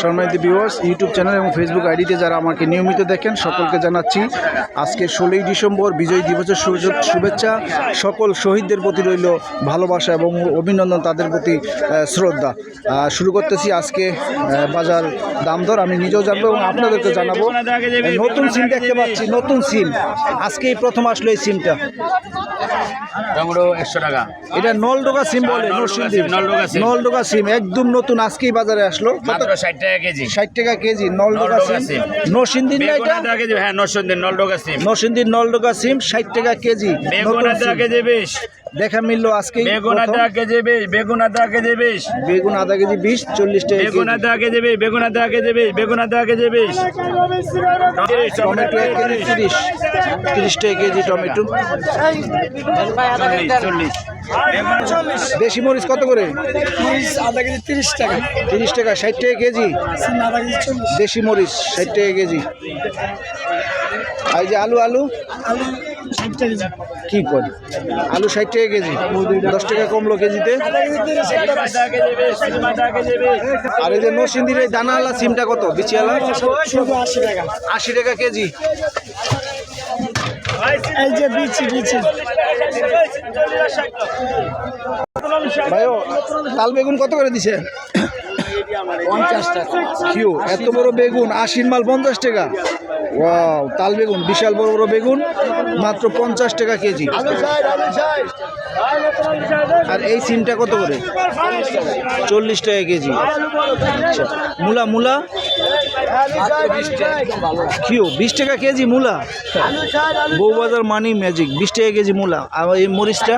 সম্মানিত viewers YouTube channel এবং Facebook আইডিতে যারা আমাকে নিয়মিত দেখেন, সকলকে জানাচ্ছি আজকে ষোলোই ডিসেম্বর বিজয় দিবসের শুভেচ্ছা। সকল শহীদদের প্রতি রইল ভালোবাসা এবং অভিনন্দন, তাদের প্রতি শ্রদ্ধা। শুরু করতেছি আজকে বাজার দাম দর। আমি নিজেও জানব এবং আপনাদেরকে জানাব। নতুন সিম দেখতে পাচ্ছি, নতুন সিম আজকেই প্রথম আসলো এই সিমটা টমেটো একশো টাকা। এটা নলডোকা সিম বলে নলডোকা নলডোকা সিম। নলডোকা সিম। একদম নতুন আজকেই বাজারে আসলো। মাত্র ষাট টাকা কেজি। ষাট টাকা কেজি নলডোকা সিম। নরসিংদীর না এটা? হ্যাঁ নলডোকা সিম। নরসিংদীর নলডোকা সিম ষাট টাকা কেজি। বেগুন আধা কেজি বিশ। দেখা মিললো আজকে বেগুন আধা কেজি বিশ বেগুন আধা কেজি বিশ। বেগুন আধা কেজি বিশ চল্লিশ টাকা বেগুন কেজি আধা কেজি বিশ বেগুন আধা কেজি বিশ বেগুন আধা কেজি বিশ। টমেটো এক কেজি তিরিশ তিরিশ টাকা কেজি টমেটো। চল্লিশ দেশি মরিচ কত করে? আধা কেজি তিরিশ টাকা। তিরিশ টাকা ষাট টাকা কেজি। দেশি মরিচ ষাট টাকা কেজি। আর এই যে আলু আলু? আলু কি করে? আলু ষাট টাকা কেজি দশ টাকা কমলো কেজিতে। আর এই যে নরসিংদীর এই দানাওয়ালা সিমটা কত? বিচিয়ালা? আশি টাকা আশি টাকা কেজি। এই যে বিচি বিচি। ভাইও তাল বেগুন কত করে দিছে? পঞ্চাশ টাকা। এত বড় বেগুন আশির মাল পঞ্চাশ টাকা। ওয়াও তাল বেগুন, বিশাল বড় বড় বেগুন, মাত্র পঞ্চাশ টাকা কেজি। আর এই সিমটা কত করে? চল্লিশ টাকা কেজি। আচ্ছা মূলা মূলা? কিউ বিশ টাকা কেজি মূলা? বউবাজার মানি ম্যাজিক, বিশ টাকা কেজি মূলা। আর এই মরিচটা?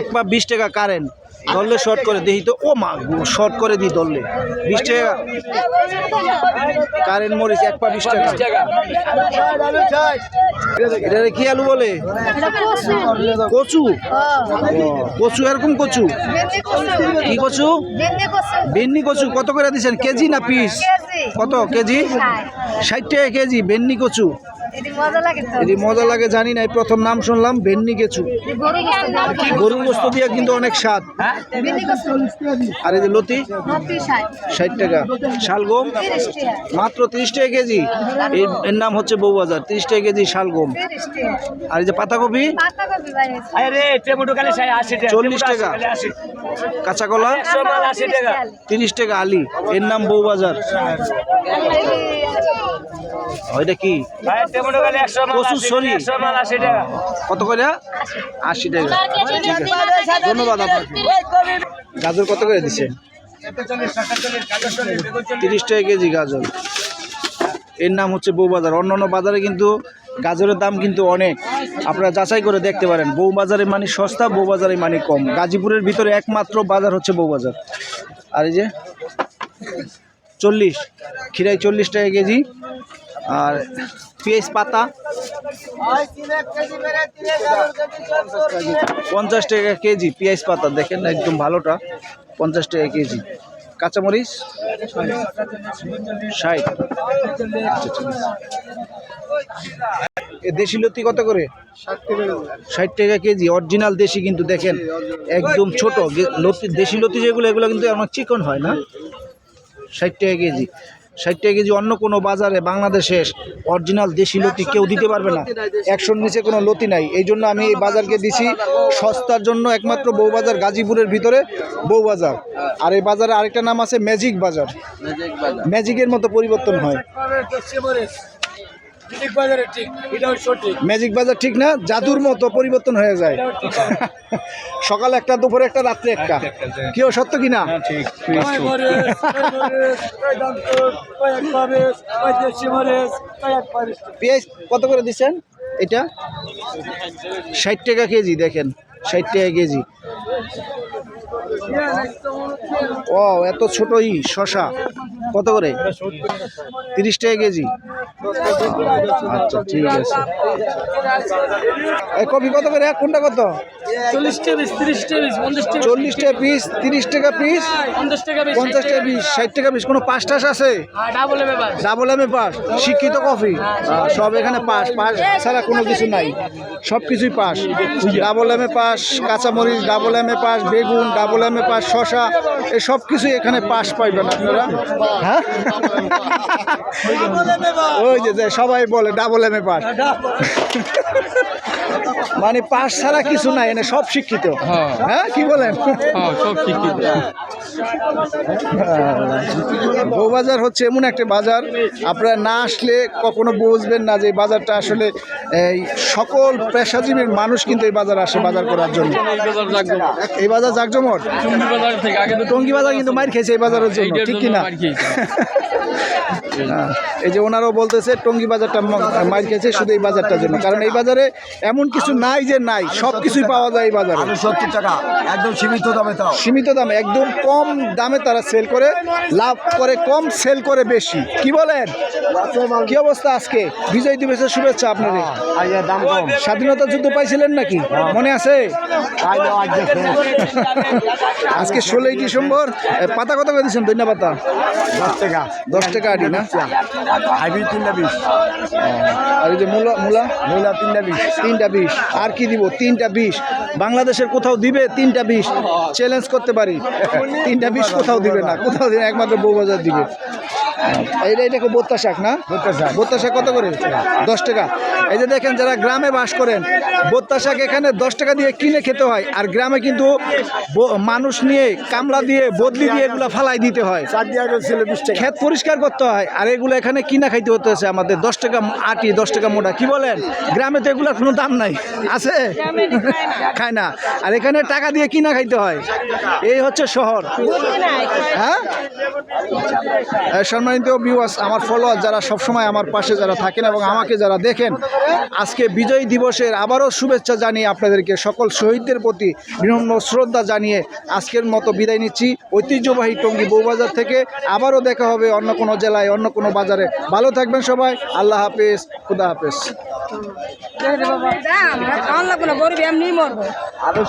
এক পা বিশ টাকা কারেন্ট। দললে শর্ট করে দেখি তো, ও মা শর্ট করে দিই দললে বিশ টাকা। কারেন্ট মরিচ এক পা বিশ টাকা। এটা কি আলু বলে? কচু? কচু, এরকম কচু? কি কচু? বেন্নি কচু। কত করে দিচ্ছেন কেজি না পিস কত? কেজি? ষাট টাকা কেজি, বেন্নি কচু। এটি মজা লাগে জানি না এই প্রথম নাম শুনলাম বেন্নি কেচু। গরুর গোস্ত দিয়ে কিন্তু অনেক স্বাদ। আর এই যে লতি? ষাট। টাকা। শালগম? মাত্র তিরিশ টাকা কেজি। এর এর নাম হচ্ছে বউবাজার। তিরিশ টাকা কেজি শালগম। আর এই যে পাতাকপি? টাকা চল্লিশ টাকা। কাঁচা কলা? তিরিশ টাকা। আলি। এর নাম বউবাজার। ওইটা কি? আশি টাকা কত করে? আশি টাকা। ঠিক আছে ধন্যবাদ আপনাকে। গাজর কত করে দিচ্ছেন তিরিশ টাকা কেজি গাজর। এর নাম হচ্ছে বউবাজার অন্য অন্য বাজারে কিন্তু গাজরের দাম কিন্তু অনেক। আপনারা যাচাই করে দেখতে পারেন। বউবাজারে মানে সস্তা বউবাজারে মানে কম। গাজীপুরের ভিতরে একমাত্র বাজার হচ্ছে বউবাজার আর এই যে চল্লিশ। খিরাই চল্লিশ টাকা কেজি। আর পেঁয়াজ পাতা। পঞ্চাশ টাকা কেজি পেঁয়াজ পাতা, দেখেন একদম ভালোটা, পঞ্চাশ টাকা কেজি। কাঁচামরিচ, ষাট। দেশি লতি কত করে? ষাট টাকা কেজি, অরিজিনাল দেশি কিন্তু দেখেন, একদম ছোট। লতি দেশি লতি যেগুলো, এগুলো কিন্তু আমার চিকন হয় না। ষাট টাকা কেজি। ষাট টাকা কেজি অন্য কোনো বাজারে বাংলাদেশের অরিজিনাল দেশি লতি কেউ দিতে পারবে না। একশোর নিচে কোনো লতি নাই। এই জন্য আমি এই বাজারকে দিছি সস্তার জন্য একমাত্র বউবাজার গাজীপুরের ভিতরে বউবাজার। আর এই বাজারে আরেকটা নাম আছে ম্যাজিক বাজার। ম্যাজিকের মতো পরিবর্তন হয়। ঠিক বাজারে ঠিক এটাও সঠিক। ম্যাজিক বাজার ঠিক না? জাদুর মতো পরিবর্তন হয়ে যায়। সকাল একটা দুপুরে একটা রাত্রে একটা। কেউ সত্য কি না? কয় মরিচ কয় মরিচ কয় দামপুর কয় এক মরিচ কয় দেশি মরিচ কয় এক মরিচ পেঁয়াজ কত করে দিচ্ছেন? এটা? ষাট টাকা কেজি দেখেন ষাট টাকা কেজি। ও এত ছোট ই, শশা। কত করে? তিরিশ টাকা কেজি। আচ্ছা ঠিক আছে। কপি কত করে? কোনটা কত? চল্লিশ টাকা পিস তিরিশ টাকা পিস পঞ্চাশ টাকা পিস তিরিশ টাকা পিস পঞ্চাশ টাকা পিস পঞ্চাশ টাকা পিস ষাট টাকা পিস কোনো পাঁচ টাস আছে? ডাবল এম এ পাস শিক্ষিত কফি। সব এখানে পাস পাস ছাড়া কোনো কিছু নাই। সব কিছুই pass. Double M A pass কাঁচামরিচ ডাবল এম এ পাস বেগুন ডাবল এম এ পাস শশা সব কিছুই এখানে পাস পাইবেন আপনারা। হ্যাঁ? ওই যে যে সবাই বলে ডাবল এম এ পাস মানে পাস ছাড়া কিছু নাই এনে সব শিক্ষিত। হ্যাঁ কি বলেন? সব শিক্ষিত। বউবাজার হচ্ছে এমন একটা বাজার আপনারা না আসলে কখনো বুঝবেন না যে এই বাজারটা আসলে এই সকল পেশাজীবীর মানুষ কিন্তু এই বাজার আসে বাজার করার জন্য। এই বাজার জাকজমট বাজার থেকে আগে তো টঙ্গি বাজার কিন্তু মার খেয়েছে এই বাজারের জন্য ঠিক কিনা? হ্যাঁ, এই যে ওনারাও বলতেছে টঙ্গি বাজারটা মার খেয়েছে শুধু এই বাজারটার জন্য। কারণ এই বাজারে এমন কিছু নাই যে নাই সব কিছুই পাওয়া যায় এই বাজারে। সত্তর টাকা একদম সীমিত দামে সীমিত দামে একদম কম দামে তারা সেল করে লাভ করে কম সেল করে বেশি। কি বলেন? কি অবস্থা আজকে? বিজয় দিবসের শুভেচ্ছা আপনাদের। স্বাধীনতা যুদ্ধ পাইছিলেন নাকি? মনে আছে? আজকে ষোলোই ডিসেম্বর। পাতা কত করে দিচ্ছেন ধন্যবাদ দশ টাকা দশ টাকা আটি না? আর যে মূলা মূলা? মহিলা তিনটা বিশ। তিনটা বিশ আর কি দিব? তিনটা বিশ। বাংলাদেশের কোথাও দিবে? তিনটা বিশ। চ্যালেঞ্জ করতে পারি। তিনটা বিশ কোথাও দিবে না? কোথাও দিবে? একমাত্র বউবাজার দিবে। এইটা এটাকে বোত্তা শাক না? বোত্তা শাক। কত করে? দশ টাকা। এই যে দেখেন যারা গ্রামে বাস করেন বোত্তা শাক এখানে দশ টাকা দিয়ে কিনে খেতে হয় আর গ্রামে কিন্তু ব- মানুষ নিয়ে কামলা দিয়ে বদলি দিয়ে এগুলো ফালাই দিতে হয়। ক্ষেত পরিষ্কার করতে হয় আর এগুলো এখানে কিনা খাইতে হতে হচ্ছে আমাদের দশ টাকা আটি দশ টাকা মোটা। কি বলেন? গ্রামে তো এগুলোর কোনো দাম নাই। আছে? খায় না। আর এখানে টাকা দিয়ে কিনা খাইতে হয়। এই হচ্ছে শহর। হ্যাঁ? সম্মানিত ভিউয়ার্স আমার ফলোয়ার যারা সবসময় আমার পাশে যারা থাকেন এবং আমাকে যারা দেখেন আজকে বিজয় দিবসের আবারও শুভেচ্ছা জানিয়ে আপনাদেরকে সকল শহীদদের প্রতি বিনম্র শ্রদ্ধা জানিয়ে আজকের মতো বিদায় নিচ্ছি। ঐতিহ্যবাহী টঙ্গী বউবাজার থেকে আবারও দেখা হবে অন্য কোনো জেলায় অন্য কোনো বাজারে। ভালো থাকবেন সবাই আল্লাহ হাফেজ খুদা হাফেজ। আরও